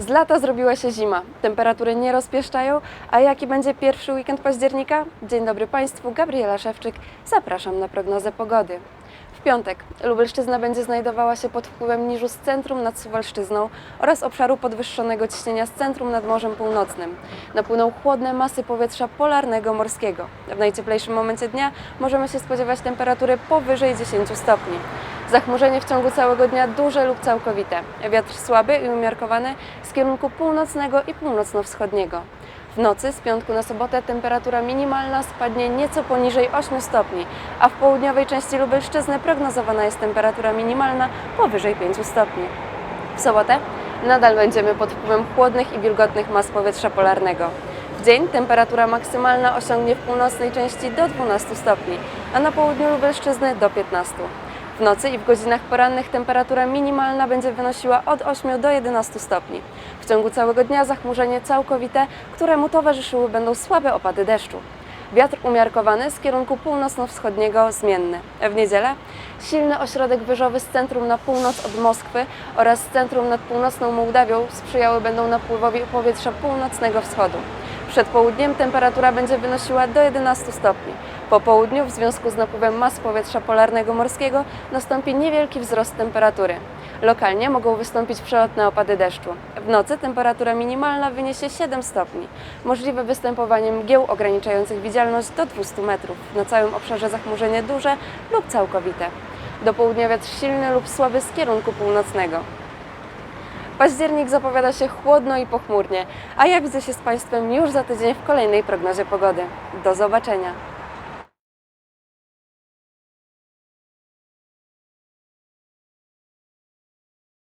Z lata zrobiła się zima, temperatury nie rozpieszczają, a jaki będzie pierwszy weekend października? Dzień dobry Państwu, Gabriela Szewczyk, zapraszam na prognozę pogody. W piątek Lubelszczyzna będzie znajdowała się pod wpływem niżu z centrum nad Suwalszczyzną oraz obszaru podwyższonego ciśnienia z centrum nad Morzem Północnym. Napłyną chłodne masy powietrza polarnego morskiego. W najcieplejszym momencie dnia możemy się spodziewać temperatury powyżej 10 stopni. Zachmurzenie w ciągu całego dnia duże lub całkowite. Wiatr słaby i umiarkowany z kierunku północnego i północno-wschodniego. W nocy z piątku na sobotę temperatura minimalna spadnie nieco poniżej 8 stopni, a w południowej części Lubelszczyzny prognozowana jest temperatura minimalna powyżej 5 stopni. W sobotę nadal będziemy pod wpływem chłodnych i wilgotnych mas powietrza polarnego. W dzień temperatura maksymalna osiągnie w północnej części do 12 stopni, a na południu Lubelszczyzny do 15. W nocy i w godzinach porannych temperatura minimalna będzie wynosiła od 8 do 11 stopni. W ciągu całego dnia zachmurzenie całkowite, któremu towarzyszyły będą słabe opady deszczu. Wiatr umiarkowany z kierunku północno-wschodniego zmienny. W niedzielę silny ośrodek wyżowy z centrum na północ od Moskwy oraz z centrum nad północną Mołdawią sprzyjały będą napływowi powietrza północnego wschodu. Przed południem temperatura będzie wynosiła do 11 stopni. Po południu w związku z napływem mas powietrza polarnego morskiego nastąpi niewielki wzrost temperatury. Lokalnie mogą wystąpić przelotne opady deszczu. W nocy temperatura minimalna wyniesie 7 stopni. Możliwe występowanie mgieł ograniczających widzialność do 200 metrów. Na całym obszarze zachmurzenie duże lub całkowite. Do południa wiatr silny lub słaby z kierunku północnego. Październik zapowiada się chłodno i pochmurnie, a ja widzę się z Państwem już za tydzień w kolejnej prognozie pogody. Do zobaczenia!